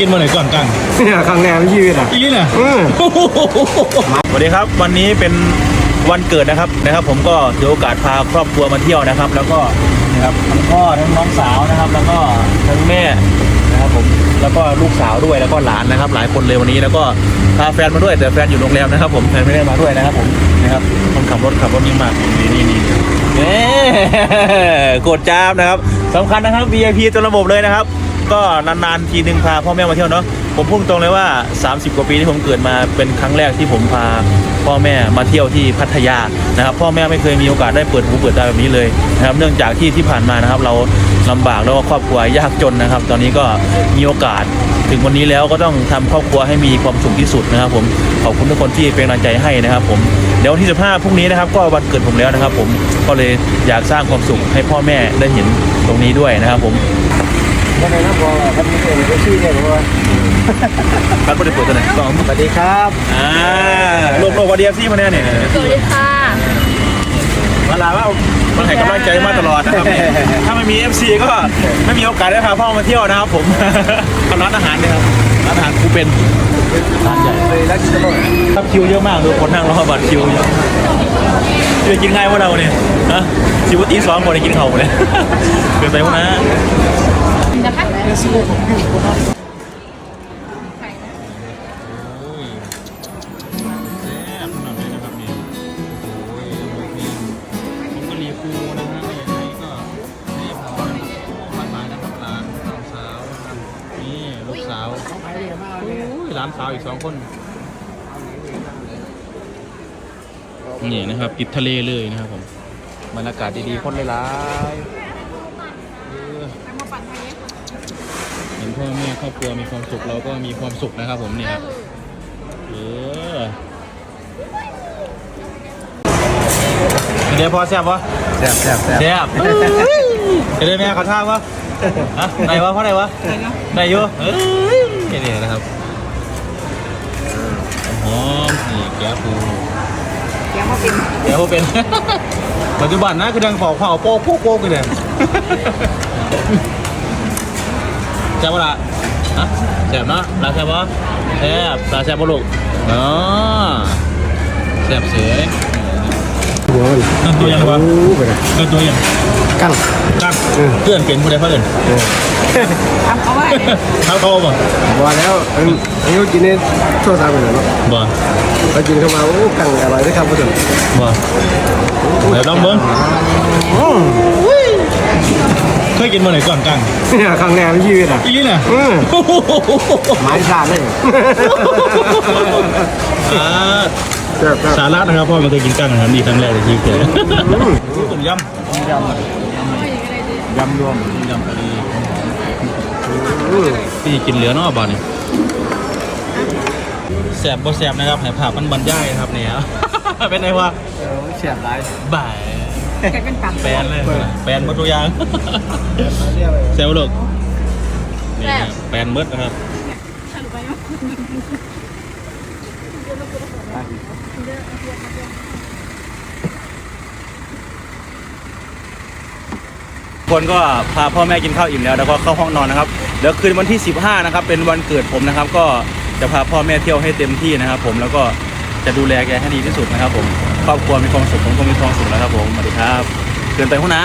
กินมาไหนก่อนกันเนี่ยครั้งแรกในชีวิตอะ อีนี่น่ะอืมสวัสดีครับ วันนี้เป็นวันเกิดนะครับนะครับ ผมก็ถือโอกาสพาครอบครัวมาเที่ยวนะครับ แล้วก็นะครับทั้งพ่อทั้งน้องสาวนะครับ แล้วก็ทั้งแม่นะครับผมแล้วก็ลูกสาวด้วยแล้วก็หลานนะครับ หลายคนเลยวันนี้แล้วก็พาแฟนมาด้วยแต่แฟนอยู่โรงแรมนะครับ ผมแฟนไม่ได้มาด้วยนะครับ ผมนะครับคนขับรถขับรถยิ่งมากนี่นี่นี่เอ๊กดจ้ามนะครับสำคัญนะครับ VIP ตัวระบบเลยนะครับ ก็นานๆทีนึงพาพ่อแม่มาเที่ยวเนาะผมพูดตรงเลยว่า 30 กว่าปีที่ผมเกิดมาเป็นครั้งแรกที่ผมพาพ่อแม่มาเที่ยวที่พัทยานะครับ พ่อแม่ไม่เคยมีโอกาสได้เปิดหูเปิดตาแบบนี้เลยนะครับ เนื่องจากที่ที่ผ่านมานะครับ เราลำบากแล้วก็ครอบครัวยากจนนะครับ ตอนนี้ก็มีโอกาสถึงวันนี้แล้วก็ต้องทำครอบครัวให้มีความสุขที่สุดนะครับ ผมขอบคุณทุกคนที่เป็นกำลังใจให้นะครับ ผมเดี๋ยววันที่ 15พรุ่งนี้นะครับก็วันเกิดผมแล้วนะครับ ผมก็เลยอยากสร้างความสุขให้พ่อแม่ได้เห็นตรงนี้ด้วยนะครับ ผม ยังไงนะพอท่านผู้ชมก็ชื่อเนี่ยผมว่าครับไม่ได้เปิดตัวไหนสองสวัสดีครับอ่ารวมรวมวันเดียซี่มาเนี่ยเนี่ยสวัสดีค่ะมาลาว่ามันให้กำลังใจมาตลอดนะครับเนี่ยถ้าไม่มี FC ก็ไม่มีโอกาสได้พาพ่อมาเที่ยวนะครับผมร้านอาหารเนี่ยครับร้านอาหารคูเป็นร้านใหญ่เลยรักที่ตลอดครับคิวเยอะมากดูคนนั่งรอบัตรคิวเยอะจะกินง่ายว่าเราเนี่ยฮะชีวิตอีสองคนได้กินเข่าเลยเกินไปวะนะ นะคะแซ่บขนาดนี้นะครับนี่โอ้ยผมก็รีฟูนะฮะยังไงก็นี่พอมามานะครับร้านสาวสาวนี่ลูกสาวโอ้ยร้านสาวอีกสองคนนี่นะครับติดทะเลเลยนะครับผมบรรยากาศดีๆคนหลายๆเออเห็น พ่อแม่ครอบครัวมีความสุขเราก็มีความสุขนะครับผมเนี่ยครับเออเดี๋ยวพอแซ่บปะแซ่บแซ่บแซ่บแซ่บเดี๋ยวแม่เขาท่าวะฮะไหนวะเพราะไหนวะไหนอยู่เอ้ยนี่นะครับหอมนี่แก้วปูยังมาเป็นเดี๋ยวเป็นปัจจุบันนะคือดังเผาเผาโป๊กโป๊กโป๊กเลยเนี่ย แซ่บปะล่ะฮะแซ่บเนาะลาแซ่บปะแซ่บลาแซ่บปะลูกอ๋อแซ่บเสยหัวมันนั่นตัวยังวะโอ้ไปเลยนั่นตัวยังกั้งกักเพื่อนเป็นผู้ใดเพื่อนเออทำเอาไว้ทำเขาบ่บอกแล้วอันอันนี้กินในโทรศัพท์ไปเลยเนาะบ่เรากินเข้ามาโอ้กั้งอร่อยด้วยครับผู้ชมบ่เดี๋ยวลองเบิ้ง เคยกินมาไหนก่อนกังเนี่ยครั้งแรกในชีวิตอะอีนี่น่ะอืมหมายสาดเลยอ่าแซ่บแซ่บสาระนะครับพ่อมาเคยกินกั้งนะครับนี่ครั้งแรกในชีวิตเลยต้มยำยำยำรวมยำกะหรี่อืมที่กินเหลือเนาะบ่นี่แสบบ่แสบนะครับให้ภาพมันบรรยายนะครับเนี่ยเป็นไงวะเออแซ่บหลายบ่าย แกเป็นปากแปลนเลยแปลนหมดทุกอย่างเรียกอะไรเซลล์ลูกนี่ครับแปลนหมืดนะครับคนก็พาพ่อแม่กินข้าวอิ่มแล้วแล้วก็เข้าห้องนอนนะครับเดี๋ยวคืนวันที่ 15 นะครับ เป็นวันเกิดผมนะครับ ก็จะพาพ่อแม่เที่ยวให้เต็มที่นะครับ ผมแล้วก็จะดูแลแกให้ดีที่สุดนะครับผม ครอบครัวมีความสุขผมก็มีความสุขแล้วครับผมสวัสดีครับเกินไปหัวหนะ